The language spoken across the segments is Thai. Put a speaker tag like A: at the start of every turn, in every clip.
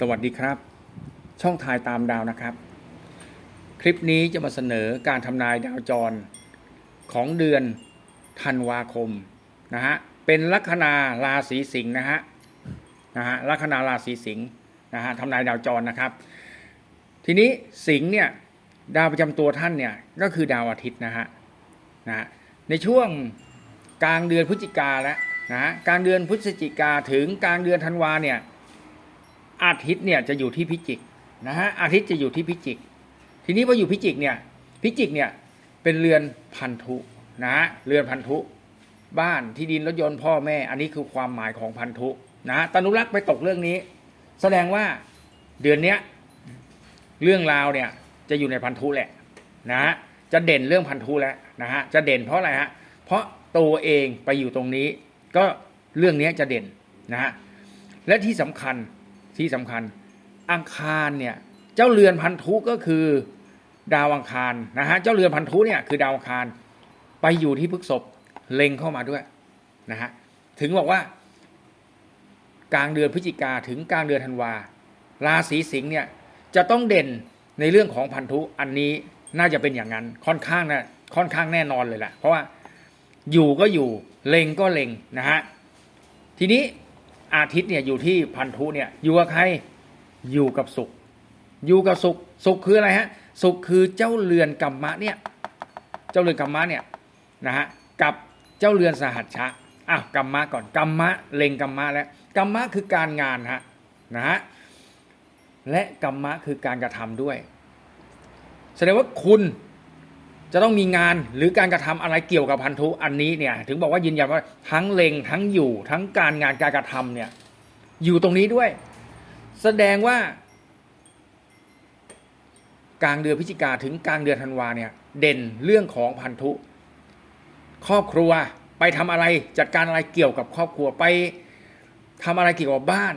A: สวัสดีครับ ช่องทายตามดาวนะครับ คลิปนี้จะมาเสนอการทำนายดาวจร ของเดือนธันวาคมนะฮะเป็นลัคนาราศีสิงห์นะฮะนะฮะลัคนาราศีสิงห์นะฮะทำนายดาวจรนะครับ ทีนี้สิงห์เนี่ยดาวประจำตัวท่านเนี่ยก็คือดาวอาทิตย์นะฮะนะฮะในช่วงกลางเดือนพฤศจิกาแล้วนะฮะกลางเดือนพฤศจิกาถึงกลางเดือนธันวาเนี่ย อาทิตย์เนี่ยจะอยู่ที่พิจิกนะฮะอาทิตย์จะอยู่ที่พิจิก ทีนี้พออยู่พิจิกเนี่ยพิจิกเนี่ยเป็นเรือนพันธุนะฮะเรือนพันธุ บ้านที่ดินรถยนต์พ่อแม่ อันนี้คือความหมายของพันธุนะฮะตนุรักษ์ไปตกเรื่องนี้ แสดงว่าเดือนเนี้ยเรื่องราวเนี่ยจะอยู่ในพันธุแหละนะฮะจะเด่นเรื่องพันธุแล้วนะฮะจะเด่นเพราะอะไรฮะเพราะตัวเองไปอยู่ตรงนี้ ก็เรื่องนี้จะเด่นนะฮะและที่สำคัญ ที่สำคัญอังคารเนี่ยเจ้าเรือนพันธุก็คือดาวอังคารนะฮะเจ้าเรือนพันธุเนี่ยคือดาวอังคารไปอยู่ที่พฤกษบเล็งเข้ามาด้วยนะฮะถึงบอกว่ากลางเดือนพฤศจิกาถึงกลางเดือนธันวาราศีสิงห์เนี่ยจะต้องเด่นในเรื่องของพันธุอันนี้น่าจะเป็นอย่างนั้นค่อนข้างนะค่อนข้างแน่นอนเลยแหละเพราะว่าอยู่ก็อยู่เล็งก็เล็งนะฮะทีนี้ อาทิตย์เนี่ยอยู่ที่พันธุเนี่ยอยู่กับใครอยู่กับสุข อยู่กับสุข สุขคืออะไรฮะสุขคือเจ้าเรือนกัมมะเนี่ยเจ้าเรือนกัมมะเนี่ยนะฮะกับเจ้าเรือนสหัชชะอ้าวกัมมะก่อนกัมมะเล็งกัมมะแล้วกัมมะคือการงานฮะนะฮะและกัมมะคือการกระทำด้วย แสดงว่าคุณ จะต้องมีงานหรือการกระทำอะไรเกี่ยวกับพันธุอันนี้เนี่ย ถึงบอกว่ายืนยันว่าทั้งเลงทั้งอยู่ ทั้งการงานการกระทำเนี่ย อยู่ตรงนี้ด้วย แสดงว่า กลางเดือนพฤศจิกาถึงกลางเดือนธันวาเนี่ย เด่นเรื่องของพันธุ ครอบครัวไปทำอะไรจัดการอะไรเกี่ยวกับครอบครัวไปทำอะไรเกี่ยวกับบ้าน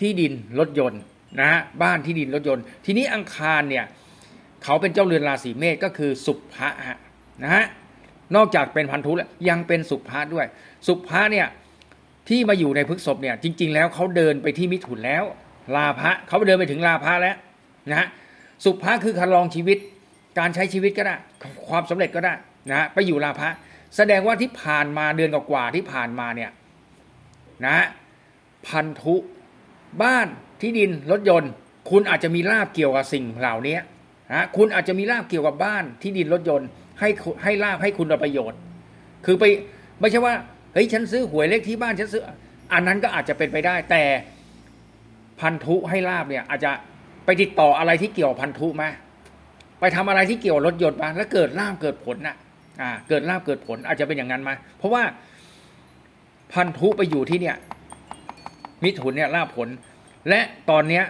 A: ที่ดินรถยนต์นะฮะบ้านที่ดินรถยนต์ ทีนี้อังคารเนี่ย เขาเป็นเจ้าเรือนราศีเมษก็คือสุภะนะฮะนอกจากเป็นพันธุแล้วยังเป็นสุภะด้วย สุภะเนี่ยที่มาอยู่ในพฤกษบเนี่ยจริง ๆ แล้วเขาเดินไปที่มิถุนแล้วลาภะเขาเดินไปถึงลาภะแล้วนะฮะสุภะคือการลองชีวิต การใช้ชีวิตก็ได้ความสำเร็จก็ได้นะไปอยู่ลาภะแสดงว่าที่ผ่านมาเดือนกว่าที่ผ่านมาเนี่ยนะพันธุ บ้านที่ดินรถยนต์ คุณอาจจะมีลาบเกี่ยวกับสิ่งเหล่านี้ นะคุณอาจจะมีลาบเกี่ยวกับบ้านที่ดินรถยนต์ ให้ให้ลาบให้คุณประโยชน์ คือไปไม่ใช่ว่าเฮ้ยฉันซื้อหวยเลขที่บ้านฉันซื้อ อันนั้นก็อาจจะเป็นไปได้ แต่พันธุให้ลาบเนี่ย อาจจะไปติดต่ออะไรที่เกี่ยวพันธุมาไปทำอะไรที่เกี่ยวรถยนต์มาแล้วเกิดลาบเกิดผลน่ะ อ่า เกิดลาบเกิดผลอาจจะเป็นอย่างนั้นมาเพราะว่าพันธุไปอยู่ที่เนี่ย มิถุนเนี่ยลาบผล และตอนเนี้ย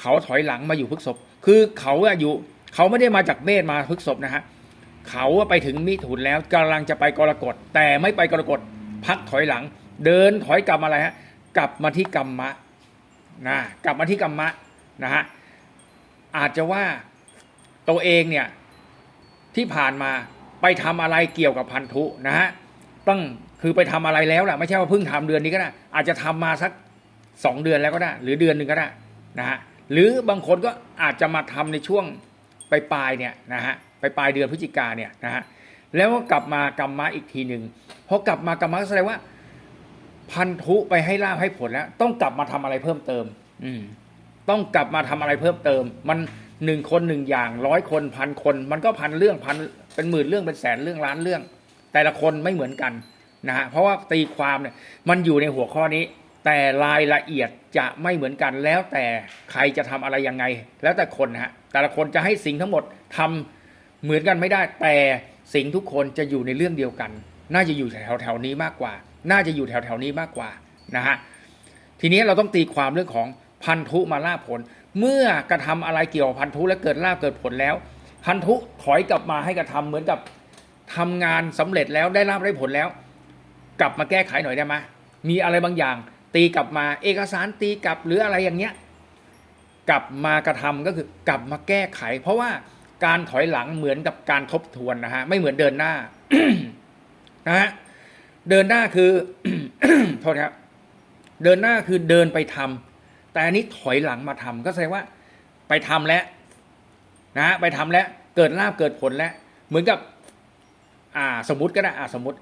A: เขาถอยหลังมาอยู่พฤกษบ คือเขาอะอยู่เขาไม่ได้มาจากเมษมาพฤกษบนะฮะเขาอะไปถึงมิถุนแล้วกำลังจะไปกรกฎแต่ไม่ไปกรกฎพักถอยหลัง เดินถอยกลับมาอะไรฮะกลับมาที่กรรมะนะกลับมาที่กรรมะนะฮะอาจจะว่าตัวเองเนี่ยที่ผ่านมาไปทำอะไรเกี่ยวกับพันธุนะฮะต้องคือไปทำอะไรแล้วล่ะไม่ใช่ว่าเพิ่งทำเดือนนี้ก็ได้อาจจะทำมาสักสองเดือนแล้วก็ได้ หรือเดือนหนึ่งก็ได้นะฮะ หรือบางคนก็อาจจะมาทำในช่วงปลายปลายเนี่ยนะฮะปลายปลายเดือนพฤศจิกาเนี่ยนะฮะแล้วก็กลับมากรรมะอีกทีหนึ่งพอกลับมากรรมะก็แสดงว่า พันธุไปให้ลาบให้ผลแล้วต้องกลับมาทำอะไรเพิ่มเติม อืมต้องกลับมาทำอะไรเพิ่มเติม มันหนึ่งคนหนึ่งอย่างร้อยคนพันคน มันก็พันเรื่องพันเป็นหมื่นเรื่องเป็นแสนเรื่องล้านเรื่อง แต่ละคนไม่เหมือนกันนะฮะเพราะว่าตีความเนี่ยมันอยู่ในหัวข้อนี้ แต่รายละเอียดจะไม่เหมือนกันแล้วแต่ใครจะทำอะไรยังไง แล้วแต่คนนะฮะแต่ละคนจะให้สิ่งทั้งหมดทำเหมือนกันไม่ได้ แต่สิ่งทุกคนจะอยู่ในเรื่องเดียวกัน น่าจะอยู่แถวแถวนี้มากกว่า น่าจะอยู่แถวแถวนี้มากกว่านะฮะทีนี้เราต้องตีความเรื่องของพันธุมาล่าผล เมื่อกระทำอะไรเกี่ยวพันธุและเกิดลาเกิดผลแล้ว พันธุถอยกลับมาให้กระทำเหมือนกับทำงานสำเร็จแล้วได้ลาได้ผลแล้ว กลับมาแก้ไขหน่อยได้ไหมมีอะไรบางอย่าง ตีกลับมาเอกสารตีกลับหรืออะไรอย่างเงี้ยกลับมากระทำก็คือกลับมาแก้ไข เพราะว่าการถอยหลังเหมือนกับการทบทวนนะฮะไม่เหมือนเดินหน้านะฮะเดินหน้าคือโทษครับเดินหน้าคือเดินไปทำแต่อันนี้ถอยหลังมาทำก็แสดงว่าไปทำแล้วนะไปทำแล้วเกิดลาบเกิดผลแล้วเหมือนกับ อ่าสมมติก็ได้อ่าสมมติ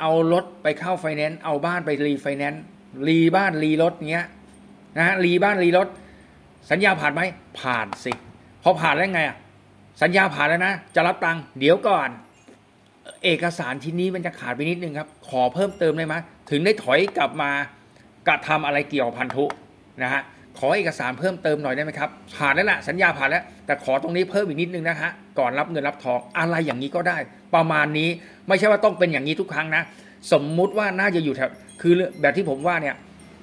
A: เอารถไปเข้าไฟแนนซ์เอาบ้านไปรีไฟแนนซ์ รีบ้านรีรถเงี้ยนะฮะรีบ้านรีรถ สัญญาผ่านไหมผ่านสิพอผ่านแล้วไงอะสัญญาผ่านแล้วนะ จะรับตังค์เดี๋ยวก่อน เอกสารชิ้นนี้มันจะขาดไปนิดนึงครับ ขอเพิ่มเติมได้ไหมถึงได้ถอยกลับมากระทำอะไรเกี่ยวพันธุนะฮะขอเอกสารเพิ่มเติมหน่อยได้ไหมครับผ่านแล้วแหละสัญญาผ่านแล้ว แต่ขอตรงนี้เพิ่มอีกนิดนึงนะฮะก่อนรับเงินรับทองอะไรอย่างนี้ก็ได้ ประมาณนี้ไม่ใช่ว่าต้องเป็นอย่างนี้ทุกครั้งนะ สมมุติว่าน่าจะอยู่แถว คือแบบที่ผมว่าเนี่ย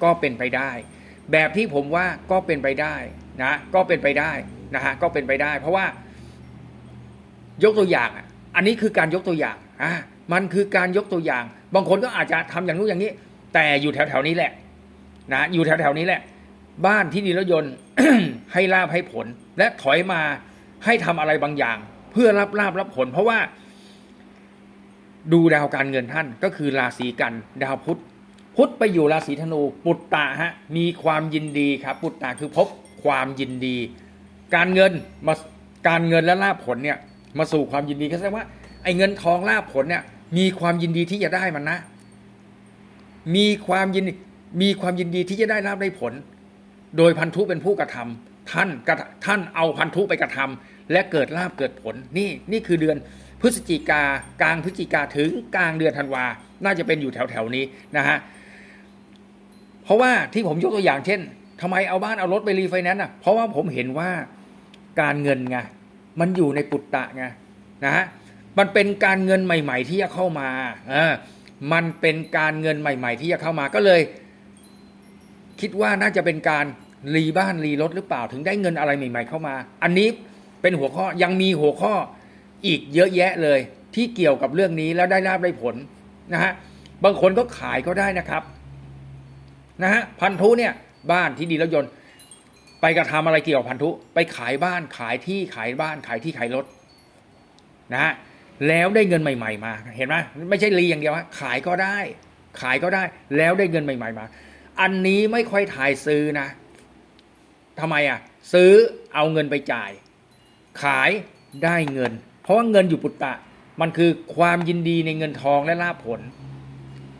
A: ก็เป็นไปได้ แบบที่ผมว่าก็เป็นไปได้นะก็เป็นไปได้นะฮะก็เป็นไปได้ เพราะว่ายกตัวอย่างอะอันนี้คือการยกตัวอย่างอะมันคือการยกตัวอย่าง บางคนก็อาจจะทำอย่างนู้นอย่างนี้ แต่อยู่แถวๆนี้แหละนะอยู่แถวๆนี้แหละ บ้านที่ดีรถยนต์ให้ลาบให้ผล และถอยมาให้ทำอะไรบางอย่าง เพื่อรับลาบรับผล เพราะว่า ดูดาวการเงินท่านก็คือราศีกัน ดาวพุธ พุธไปอยู่ราศีธนูปุตตะฮะมีความยินดีครับ ปุตตะคือพบความยินดี การเงินมาการเงินและลาบผลเนี่ยมาสู่ความยินดีก็แสดงว่าไอ้เงินทองลาบผลเนี่ยมีความยินดีที่จะได้มันนะ มีความยินมีความยินดีที่จะได้ลาบได้ผล โดยพันธุเป็นผู้กระทำท่านกระท่านเอาพันธุไปกระทำและเกิดลาบเกิดผลนี่นี่คือเดือนพฤศจิกากลางพฤศจิกาถึงกลางเดือนธันวาน่าจะเป็นอยู่แถวแถวๆนี้นะฮะ เพราะว่าที่ผมยกตัวอย่างเช่นทำไมเอาบ้านเอารถไปรีไฟแนนซ์อะเพราะว่าผมเห็นว่าการเงินไงมันอยู่ในปุตตะไงนะฮะมันเป็นการเงินใหม่ ๆ ที่จะเข้ามาเออมันเป็นการเงินใหม่ ๆ ที่จะเข้ามาก็เลย คิดว่าน่าจะเป็นการรีบ้านรีรถหรือเปล่าถึงได้เงินอะไรใหม่ ๆ เข้ามา อันนี้เป็นหัวข้อยังมีหัวข้ออีกเยอะแยะเลย ที่เกี่ยวกับเรื่องนี้แล้วได้ลาบได้ผลนะฮะบางคนก็ขายก็ได้นะครับ นะฮะพันธุเนี่ยบ้านที่ดีรถยนต์ ไปกระทำอะไรเกี่ยวกับพันธุ ไปขายบ้านขายที่ขายบ้านขายที่ขายรถนะฮะแล้วได้เงินใหม่ ๆ มาเห็นไหมไม่ใช่รีอย่างเดียวฮะขายก็ได้ ขายก็ได้ แล้วได้เงินใหม่ ๆ มา อันนี้ไม่ค่อยถ่ายซื้อนะทำไมอะ ซื้อเอาเงินไปจ่าย ขายได้เงิน เพราะว่าเงินอยู่ปุตตะ มันคือความยินดีในเงินทองและลาภผล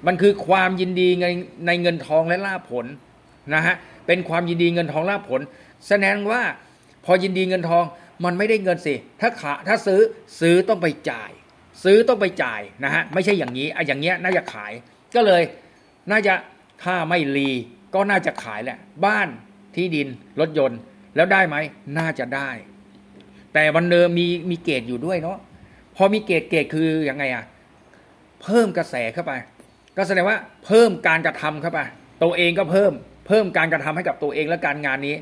A: มันคือความยินดีในในเงินทองและลาภผลนะฮะเป็นความยินดีเงินทองลาภผล แสดงว่าพอยินดีเงินทองมันไม่ได้เงินสิ ถ้าขาถ้าซื้อซื้อต้องไปจ่าย ซื้อต้องไปจ่ายนะฮะไม่ใช่อย่างนี้ไอ้อย่างเงี้ยน่าจะขาย ก็เลยน่าจะถ้าไม่รีก็น่าจะขายแหละ บ้านที่ดินรถยนต์แล้วได้ไหมน่าจะได้ แต่วันเดิมมีมีเกตอยู่ด้วยเนาะพอมีเกตเกตคือยังไงอะเพิ่มกระแสเข้าไป ก็แสดงว่าเพิ่มการกระทำเข้าไปตัวเองก็เพิ่มเพิ่มการกระทำให้กับตัวเองและการงานนี้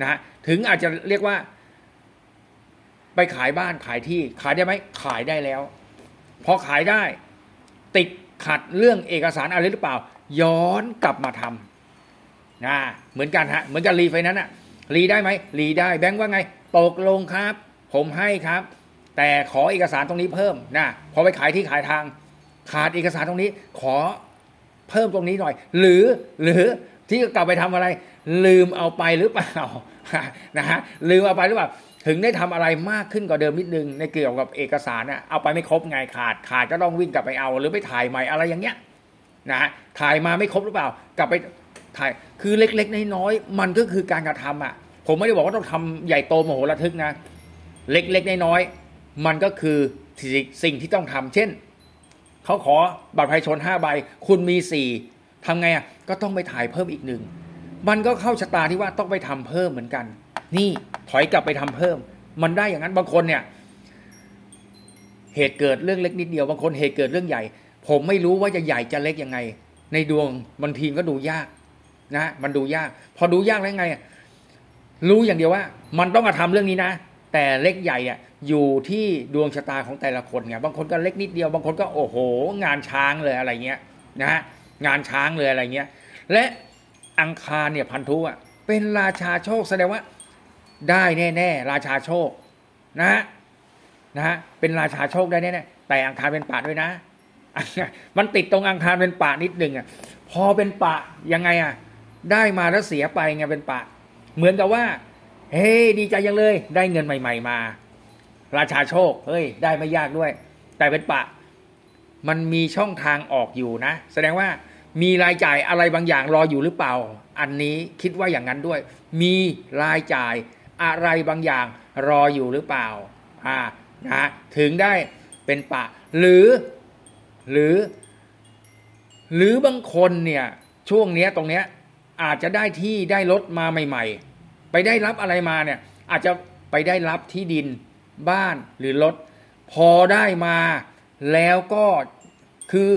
A: นะฮะถึงอาจจะเรียกว่า ไปขายบ้านขายที่ขายได้ไหมขายได้แล้ว พอขายได้ ติดขัดเรื่องเอกสารอะไรหรือเปล่า ย้อนกลับมาทำนะเหมือนกันฮะเหมือนกันรีไฟนั้นอะรีได้ไหมรีได้แบงค์ว่าไงตกลงครับ ผมให้ครับ แต่ขอเอกสารตรงนี้เพิ่มนะพอไปขายที่ขายทาง ขาดเอกสารตรงนี้ขอเพิ่มตรงนี้หน่อย หรือหรือที่กลับไปทำอะไร ลืมเอาไปหรือเปล่านะฮะลืมเอาไปหรือเปล่าถึงได้ทำอะไรมากขึ้นกว่าเดิมนิดนึงในเกี่ยวกับเอกสารน่ะเอาไปไม่ครบไงขาดขาดก็ต้องวิ่งกลับไปเอา หรือไปถ่ายใหม่อะไรอย่างเงี้ยนะฮะถ่ายมาไม่ครบหรือเปล่า กลับไปถ่ายคือเล็กๆน้อยๆมันก็คือการกระทำอะ ผมไม่ได้บอกว่าต้องทำใหญ่โตมโหฬารทึกนะ เล็กๆน้อยๆมันก็คือสิ่งที่ต้องทำเช่น เขาขอบัตรประชาชนห้าใบ คุณมีสี่ทำไงอะก็ต้องไปถ่ายเพิ่มอีกหนึ่งมันก็เข้าชะตาที่ว่าต้องไปทำเพิ่มเหมือนกัน นี่ถอยกลับไปทำเพิ่ม มันได้อย่างนั้นบางคนเนี่ย เหตุเกิดเรื่องเล็กนิดเดียวบางคนเหตุเกิดเรื่องใหญ่ ผมไม่รู้ว่าจะใหญ่จะเล็กยังไง ในดวงบางทีก็ดูยากนะมันดูยาก พอดูยากแล้วไง รู้อย่างเดียวว่า มันต้องมาทำเรื่องนี้นะ แต่เล็กใหญ่อะอยู่ที่ดวงชะตาของแต่ละคนไงบางคนก็เล็กนิดเดียว บางคนก็โอ้โห งานช้างเลยอะไรเงี้ยนะฮะงานช้างเลยอะไรเงี้ย และอังคารเนี่ยพันธุอะเป็นราชาโชคแสดงว่าได้แน่ๆราชาโชคนะฮะนะฮะเป็นราชาโชคได้แน่ๆแต่อังคารเป็นป่าด้วยนะ มันติดตรงอังคารเป็นป่านิดหนึ่งอะพอเป็นป่ายังไงอะได้มาแล้วเสียไปไงเป็นปะเหมือนกับว่า เฮ้ยดีใจยังเลย ได้เงินใหม่ ๆ มา ราชาโชค เฮ้ย ได้ไม่ยากด้วย แต่เป็นปะ มันมีช่องทางออกอยู่นะ แสดงว่ามีรายจ่ายอะไรบางอย่างรออยู่หรือเปล่า อันนี้คิดว่าอย่างนั้นด้วย มีรายจ่ายอะไรบางอย่างรออยู่หรือเปล่าอ่านะถึงได้เป็นปะ หรือ หรือ หรือบางคนเนี่ย ช่วงเนี้ยตรงเนี้ยอาจจะได้ที่ได้รถมาใหม่ ๆ ไปได้รับอะไรมาเนี่ยอาจจะไปได้รับที่ดินบ้านหรือรถพอได้มาแล้วก็คือ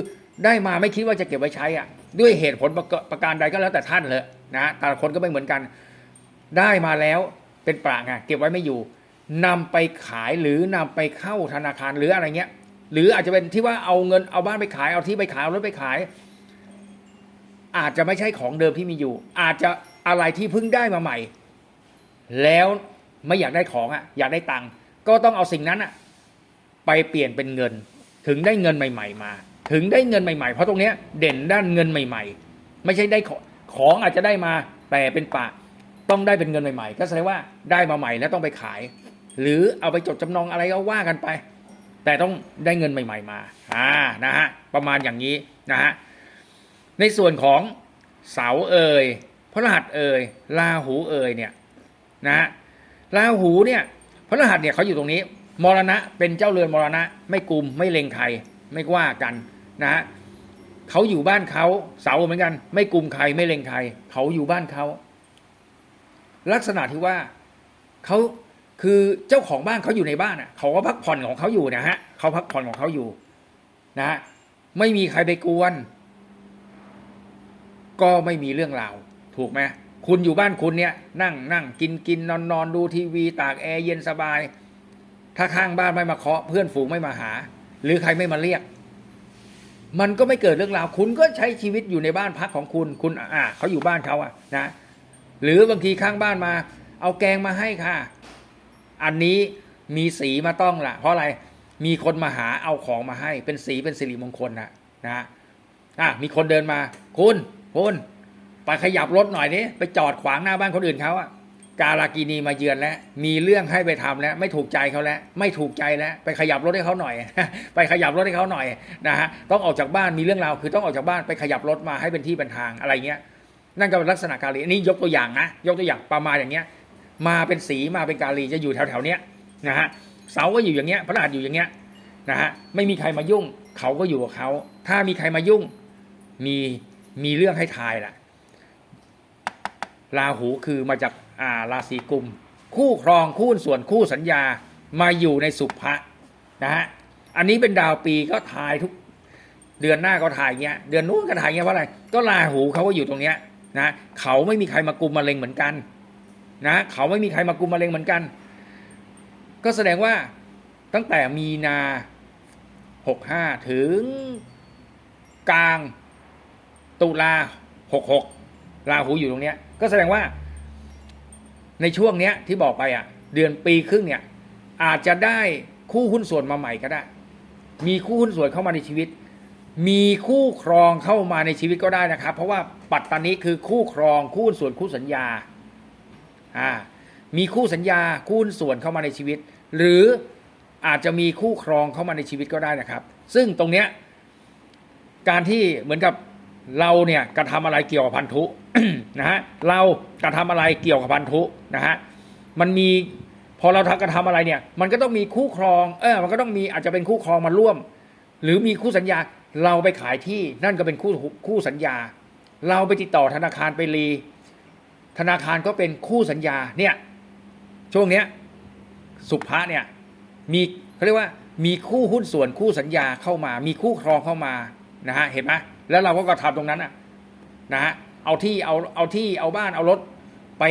A: ได้มาไม่คิดว่าจะเก็บไว้ใช้อะด้วยเหตุผลประกประการใดก็แล้วแต่ท่านเลยนะแต่ละคนก็ไม่เหมือนกัน ได้มาแล้วเป็นปรางไงเก็บไว้ไม่อยู่นำไปขายหรือนำไปเข้าธนาคารหรืออะไรเงี้ย หรืออาจจะเป็นที่ว่าเอาเงินเอาบ้านไปขายเอาที่ไปขายเอารถไปขาย อาจจะไม่ใช่ของเดิมที่มีอยู่ อาจจะอะไรที่เพิ่งได้มาใหม่ แล้วไม่อยากได้ของอะอยากได้ตังค์ก็ต้องเอาสิ่งนั้นอะไปเปลี่ยนเป็นเงิน ถึงได้เงินใหม่ ๆ มา ถึงได้เงินใหม่ๆ เพราะตรงเนี้ยเด่นด้านเงินใหม่ ๆ ไม่ใช่ได้ของของอาจจะได้มาแต่เป็นปะต้องได้เป็นเงินใหม่ ๆ ก็แสดงว่าได้มาใหม่แล้วต้องไปขาย หรือเอาไปจดจำนองอะไรก็ว่ากันไป แต่ต้องได้เงินใหม่ ๆ มาอ่านะฮะประมาณอย่างนี้นะฮะในส่วนของเสาเอ่ยพระรหัสเอ่ยลาหูเอ่ยเนี่ย นะฮะลาหูเนี่ยพระรหัสเนี่ยเขาอยู่ตรงนี้ มรณะเป็นเจ้าเรือนมรณะ ไม่กลุ่มไม่เลงใครไม่ว่ากันนะฮะเขาอยู่บ้านเขาเสาเหมือนกัน ไม่กลุ่มใครไม่เลงใครเขาอยู่บ้านเขาลักษณะที่ว่าเขาคือเจ้าของบ้านเขาอยู่ในบ้านอะเขาก็พักผ่อนของเขาอยู่นะฮะเขาพักผ่อนของเขาอยู่ นะฮะไม่มีใครไปกวน ก็ไม่มีเรื่องราวถูกไหม คุณอยู่บ้านคุณเนี่ย นั่งนั่งกินกินนอนนอนดูทีวี ตากแอร์เย็นสบาย ถ้าข้างบ้านไม่มาเคาะเพื่อนฝูงไม่มาหา หรือใครไม่มาเรียก มันก็ไม่เกิดเรื่องราว คุณก็ใช้ชีวิตอยู่ในบ้านพักของคุณ คุณอ่าเขาอยู่บ้านเขาอะนะ หรือบางทีข้างบ้านมา เอาแกงมาให้ค่ะ อันนี้มีสีมาต้องละเพราะอะไรมีคนมาหาเอาของมาให้ เป็นสีเป็นสิริมงคลนะนะอะมีคนเดินมา คุณคุณ ไปขยับรถหน่อยนี้ไปจอดขวางหน้าบ้านคนอื่นเขาอะกาลากินีมาเยือนแล้ว มีเรื่องให้ไปทำแล้ว ไม่ถูกใจเขาแล้ว ไม่ถูกใจแล้ว ไปขยับรถให้เขาหน่อย ไปขยับรถให้เขาหน่อยนะฮะ ต้องออกจากบ้าน มีเรื่องราวคือต้องออกจากบ้านไปขยับรถมาให้เป็นที่เป็นทางอะไรเงี้ย นั่นก็เป็นลักษณะกาลีอันนี้ยกตัวอย่างนะ ยกตัวอย่างประมาณอย่างเงี้ย มาเป็นสีมาเป็นกาลีจะอยู่แถวแถวเนี้ยนะฮะ เสาก็อยู่อย่างเงี้ย พระรหัสอยู่อย่างเงี้ยนะฮะ ไม่มีใครมายุ่ง เขาก็อยู่กับเขา ถ้ามีใครมายุ่ง มีมีเรื่องให้ทายแหละ ราหูคือมาจากอ่าราศีกุม คู่ครองคู่ส่วนคู่สัญญามาอยู่ในสุภะนะฮะอันนี้เป็นดาวปีก็ทายทุกเดือนหน้าก็ถ่ายเงี้ย เดือนนู้นก็ถ่ายเงี้ยเพราะอะไร ก็ราหูเขาก็อยู่ตรงเนี้ยนะเขาไม่มีใครมากุมมะเร็งเหมือนกัน นะเขาไม่มีใครมากุมมะเร็งเหมือนกัน ก็แสดงว่าตั้งแต่มีนาหกห้าถึงกลางตุลาหกหก ราหูอยู่ตรงเนี้ย ก็แสดงว่า ในช่วงเนี้ยที่บอกไปอะ เดือนปีครึ่งเนี่ย อาจจะได้คู่หุ้นส่วนมาใหม่ก็ได้ มีคู่หุ้นส่วนเข้ามาในชีวิต มีคู่ครองเข้ามาในชีวิตก็ได้นะครับ เพราะว่าปัตตานีคือคู่ครองคู่หุ้นส่วนคู่สัญญาอ่ามีคู่สัญญาคู่หุ้นส่วนเข้ามาในชีวิต หรืออาจจะมีคู่ครองเข้ามาในชีวิตก็ได้นะครับ ซึ่งตรงเนี้ยการที่เหมือนกับเราเนี่ยกระทำอะไรเกี่ยวกับพันธุ นะฮะเรากระทำอะไรเกี่ยวกับพันธุนะฮะมันมีพอเราทำกระทำอะไรเนี่ย มันก็ต้องมีคู่ครองเออมันก็ต้องมีอาจจะเป็นคู่ครองมาร่วม หรือมีคู่สัญญาเราไปขายที่นั่นก็เป็นคู่คู่สัญญา เราไปติดต่อธนาคารไปรี ธนาคารก็เป็นคู่สัญญาเนี่ยช่วงเนี้ยสุภะเนี่ยมีเขาเรียกว่ามีคู่หุ้นส่วนคู่สัญญาเข้ามา มีคู่ครองเข้ามานะฮะเห็นไหมแล้วเราก็กระทำตรงนั้นอะนะฮะ เอาที่เอาเอาที่เอาบ้านเอารถไป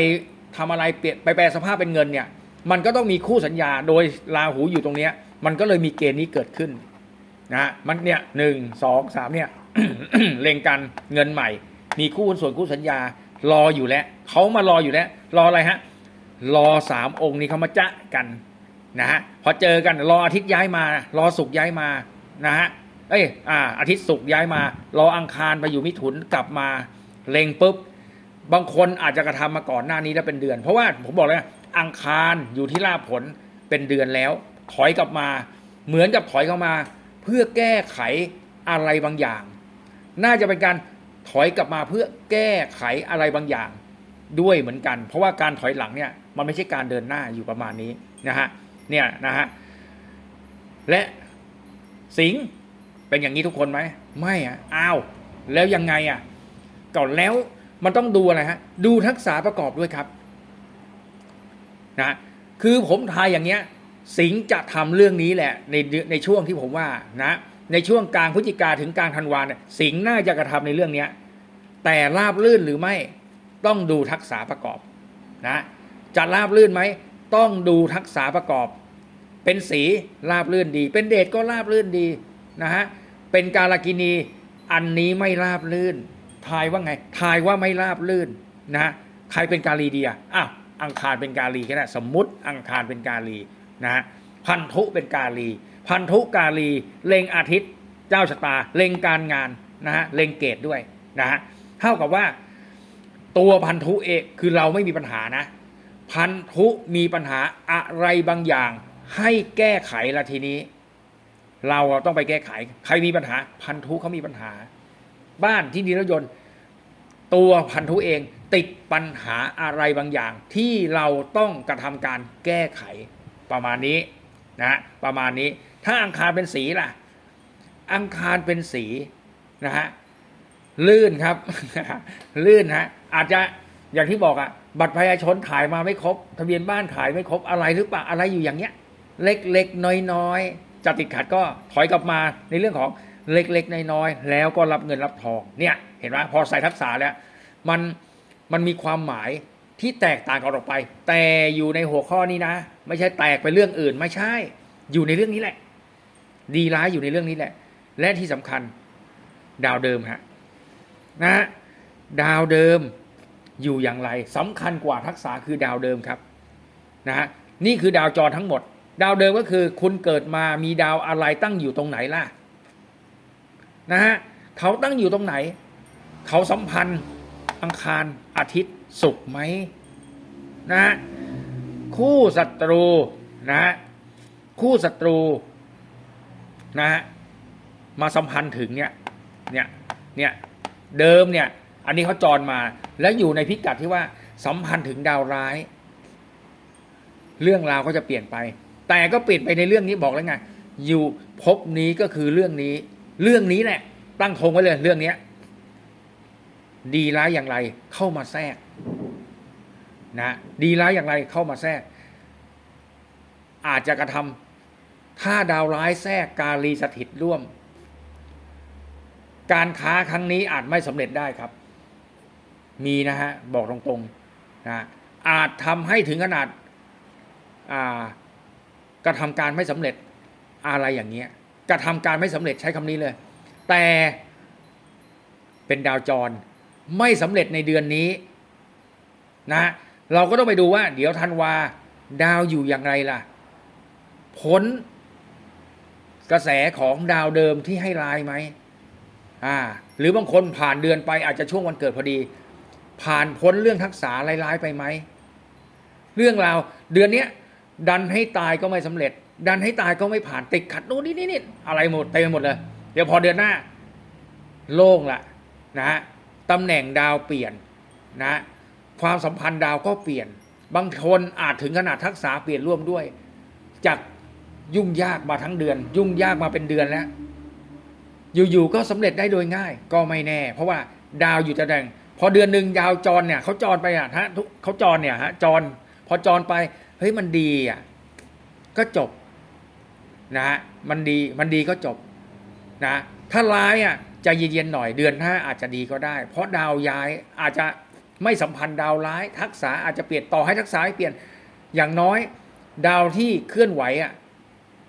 A: ทำอะไรเปลี่ยนไปแปลสภาพเป็นเงินเนี่ย มันก็ต้องมีคู่สัญญาโดยราหูอยู่ตรงเนี้ย มันก็เลยมีเกณฑ์นี้เกิดขึ้นนะฮะมันเนี่ยหนึ่งสองสามเนี่ยเล็งกันเงินใหม่ มีคู่หุ้นส่วนคู่สัญญารออยู่แล้วเขามารออยู่แล้ว รออะไรฮะ รอสามองค์นี้เขามาจะกันนะฮะพอเจอกันรออาทิตย์ย้ายมา รอศุกร์ย้ายมานะฮะเอ้ยอ่าอาทิตย์ศุกร์ย้ายมา รออังคารไปอยู่มิถุนกลับมา เล็งปุ๊บบางคนอาจจะกระทำมาก่อนหน้านี้แล้วเป็นเดือน เพราะว่าผมบอกเลยอังคารอยู่ที่ลาผลเป็นเดือนแล้ว ถอยกลับมา เหมือนกับถอยเข้ามา เพื่อแก้ไขอะไรบางอย่าง น่าจะเป็นการถอยกลับมาเพื่อแก้ไขอะไรบางอย่าง ด้วยเหมือนกัน เพราะว่าการถอยหลังเนี่ยมันไม่ใช่การเดินหน้าอยู่ประมาณนี้นะฮะเนี่ยนะฮะและสิงเป็นอย่างนี้ทุกคนไหมไม่อะอ้าวแล้วยังไงอะ ก่อนแล้วมันต้องดูอะไรฮะ ดูทักษะประกอบด้วยครับนะคือผมทายอย่างเงี้ย สิงจะทำเรื่องนี้แหละ ในในช่วงที่ผมว่านะ ในช่วงกลางพฤศจิกาถึงกลางธันวาเนี่ยสิงน่าจะกระทำในเรื่องเนี้ย แต่ราบลื่นหรือไม่ต้องดูทักษะประกอบนะ จะราบลื่นไหมต้องดูทักษะประกอบ เป็นสีราบลื่นดี เป็นเดชก็ราบลื่นดีนะฮะเป็นกาลกินีอันนี้ไม่ราบลื่น ทายว่าไง ทายว่าไม่ราบลื่นนะใครเป็นกาลีดีอะอ้าวอังคารเป็นกาลีก็ได้สมมติอังคารเป็นกาลีนะฮะพันธุเป็นกาลี พันธุกาลีเล็งอาทิตย์เจ้าชะตาเล็งการงานนะฮะเล็งเกตด้วยนะฮะเท่ากับว่าตัวพันธุเอกคือเราไม่มีปัญหานะ พันธุมีปัญหาอะไรบางอย่าง ให้แก้ไขละทีนี้ เราต้องไปแก้ไข ใครมีปัญหา พันธุเขามีปัญหา บ้านที่ดินรถยนต์ ตัวพันธุเองติดปัญหาอะไรบางอย่าง ที่เราต้องกระทำการแก้ไขประมาณนี้นะประมาณนี้ ถ้าอังคารเป็นสีล่ะ อังคารเป็นสีนะฮะลื่นครับ ลื่นฮะอาจจะอย่างที่บอกอะบัตรประชาชนขายมาไม่ครบ ทะเบียนบ้านขายไม่ครบอะไรหรือเปล่าอะไรอยู่อย่างเงี้ย เล็กๆน้อยๆจะติดขัดก็ถอยกลับมาในเรื่องของ เล็กๆน้อยๆแล้วก็รับเงินรับทองเนี่ยเห็นไหมพอใส่ทักษะแล้วมันมันมีความหมายที่แตกต่างกันออกไป แต่อยู่ในหัวข้อนี้นะ ไม่ใช่แตกไปเรื่องอื่นไม่ใช่ อยู่ในเรื่องนี้แหละ ดีร้ายอยู่ในเรื่องนี้แหละ และที่สำคัญดาวเดิมฮะนะดาวเดิมอยู่อย่างไรสำคัญกว่าทักษะคือดาวเดิมครับนะฮะนี่คือดาวจรทั้งหมด ดาวเดิมก็คือคุณเกิดมามีดาวอะไรตั้งอยู่ตรงไหนล่ะ นะฮะเขาตั้งอยู่ตรงไหน เขาสัมพันธ์อังคารอาทิตย์ศุกร์ไหมนะฮะคู่ศัตรูนะฮะคู่ศัตรูนะฮะมาสัมพันธ์ถึงเนี่ยเนี่ยเนี่ยเดิมเนี่ย อันนี้เขาจรมา แล้วอยู่ในพิกัดที่ว่าสัมพันธ์ถึงดาวร้าย เรื่องราวก็จะเปลี่ยนไป แต่ก็เปลี่ยนไปในเรื่องนี้บอกแล้วไงอยู่ภพนี้ก็คือเรื่องนี้ เรื่องนี้แหละ ตั้งธงไว้เลยเรื่องเนี้ยดีร้ายอย่างไรเข้ามาแทรกนะดีร้ายอย่างไรเข้ามาแทรก อาจจะกระทำถ้าดาวร้ายแทรกกาลีสถิตร่วม การค้าครั้งนี้อาจไม่สำเร็จได้ครับ มีนะฮะบอกตรงๆนะอาจทำให้ถึงขนาดกระทำการไม่สำเร็จอะไรอย่างเงี้ย กระทำการไม่สำเร็จใช้คำนี้เลย แต่เป็นดาวจรไม่สำเร็จในเดือนนี้นะเราก็ต้องไปดูว่า เดี๋ยวธันวาดาวอยู่อย่างไรล่ะ ผลกระแสของดาวเดิมที่ให้ลายไหมอ่า หรือบางคนผ่านเดือนไปอาจจะช่วงวันเกิดพอดี ผ่านพ้นเรื่องทักษะร้ายๆไปไหม เรื่องราวเดือนเนี้ยดันให้ตายก็ไม่สำเร็จ ดันให้ตายก็ไม่ผ่านติดขัดโน่นนี่นี่นี่อะไรหมดเต็มหมดเลย เดี๋ยวพอเดือนหน้า โล่งละนะฮะตำแหน่งดาวเปลี่ยนนะความสัมพันธ์ดาวก็เปลี่ยน บางคนอาจถึงขนาดทักษะเปลี่ยนร่วมด้วย จากยุ่งยากมาทั้งเดือน ยุ่งยากมาเป็นเดือนแล้ว อยู่ๆก็สำเร็จได้โดยง่าย ก็ไม่แน่ เพราะว่าดาวอยู่จะแดงพอเดือนหนึ่งดาวจรเนี่ยเขาจรไปอะฮะเขาจรเนี่ยฮะจร พอจรไปเฮ้ยมันดีอะก็จบ นะฮะมันดีมันดีก็จบนะถ้าร้ายอะจะเย็นๆหน่อยเดือนหน้าอาจจะดีก็ได้ เพราะดาวย้ายอาจจะไม่สัมพันธ์ดาวร้าย ทักษะอาจจะเปลี่ยนต่อให้ทักษะให้เปลี่ยนอย่างน้อย ดาวที่เคลื่อนไหวอะ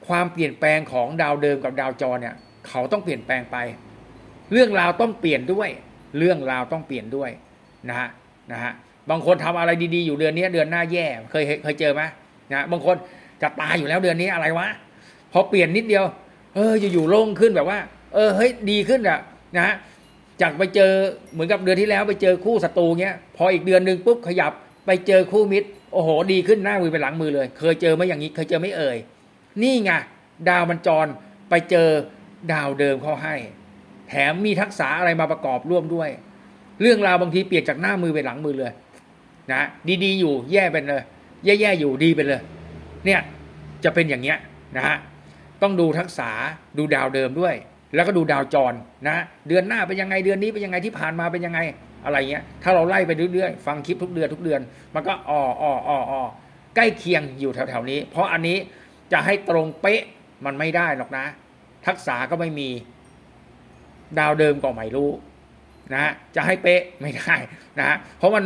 A: ความเปลี่ยนแปลงของดาวเดิมกับดาวจรเนี่ย เขาต้องเปลี่ยนแปลงไป เรื่องราวต้องเปลี่ยนด้วย เรื่องราวต้องเปลี่ยนด้วยนะฮะนะฮะบางคนทำอะไรดีๆอยู่เดือนนี้เดือนหน้าแย่เคยเคยเจอไหมนะบางคนจะตายอยู่แล้วเดือนนี้อะไรวะ พอเปลี่ยนนิดเดียว เอออยู่ๆโล่งขึ้นแบบว่า เออเฮ้ยดีขึ้นอะนะฮะจากไปเจอเหมือนกับเดือนที่แล้วไปเจอคู่ศัตรูเงี้ยพออีกเดือนหนึ่งปุ๊บขยับไปเจอคู่มิตร โอ้โห ดีขึ้นหน้ามือเป็นหลังมือเลย เคยเจอไหมอย่างนี้ เคยเจอไม่เอ่ย นี่ไงดาวมันจรไปเจอดาวเดิมเข้าให้ แถมมีทักษะอะไรมาประกอบร่วมด้วย เรื่องราวบางทีเปลี่ยนจากหน้ามือเป็นหลังมือเลย นะดีๆอยู่แย่เป็นเลย แย่ๆอยู่ดีเป็นเลย เนี่ยจะเป็นอย่างเงี้ยนะฮะ ต้องดูทักษะดูดาวเดิมด้วย แล้วก็ดูดาวจรนะเดือนหน้าเป็นยังไงเดือนนี้เป็นยังไงที่ผ่านมาเป็นยังไงอะไรเงี้ยถ้าเราไล่ไปเรื่อยๆฟังคลิปทุกเดือนทุกเดือน มันก็อ่ออ่ออ่อออใกล้เคียงอยู่แถวๆนี้ เพราะอันนี้จะให้ตรงเป๊ะมันไม่ได้หรอกนะ ทักษะก็ไม่มีดาวเดิมก็ไม่รู้นะฮะจะให้เป๊ะไม่ได้นะฮะเพราะมัน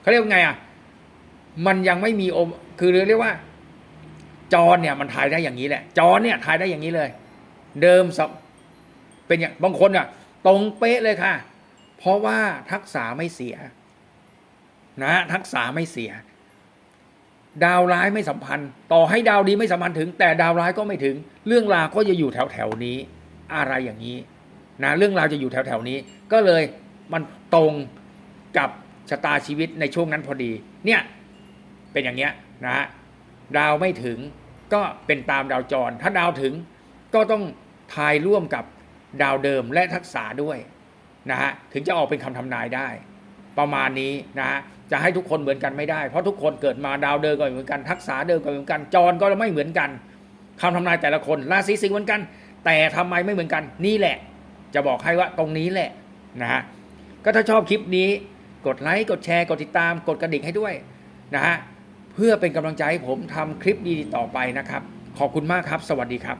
A: เขาเรียกว่าไงอะมันยังไม่มีอมคือเรียกว่า จรเนี่ยมันถ่ายได้อย่างนี้แหละจรเนี่ยถ่ายได้อย่างนี้เลย เดิมสับเป็นอย่างบางคนอะตรงเป๊ะเลยค่ะ เพราะว่าทักษะไม่เสีย นะทักษะไม่เสีย ดาวร้ายไม่สัมพันธ์ ต่อให้ดาวดีไม่สัมพันธ์ถึง แต่ดาวร้ายก็ไม่ถึง เรื่องราวก็จะอยู่แถวแถวนี้ อะไรอย่างนี้นะเรื่องราวจะอยู่แถวแถวนี้ ก็เลยมันตรงกับชะตาชีวิตในช่วงนั้นพอดี เนี่ยเป็นอย่างเงี้ยนะฮะ ดาวไม่ถึงก็เป็นตามดาวจร ถ้าดาวถึงก็ต้องทายร่วมกับดาวเดิมและทักษะด้วยนะฮะถึงจะออกเป็นคำทำนายได้ ประมาณนี้นะฮะจะให้ทุกคนเหมือนกันไม่ได้ เพราะทุกคนเกิดมาดาวเดิมก็เหมือนกัน ทักษะเดิมก็เหมือนกันจรก็ไม่เหมือนกันคำทำนายแต่ละคนราศีสิงห์เหมือนกัน แต่ทำไมไม่เหมือนกันนี่แหละ จะบอกให้ว่าตรงนี้แหละนะฮะก็ถ้าชอบคลิปนี้ กดไลค์กดแชร์กดติดตามกดกระดิ่งให้ด้วยนะฮะ เพื่อเป็นกำลังใจให้ผมทำคลิปดีๆต่อไปนะครับ ขอบคุณมากครับ สวัสดีครับ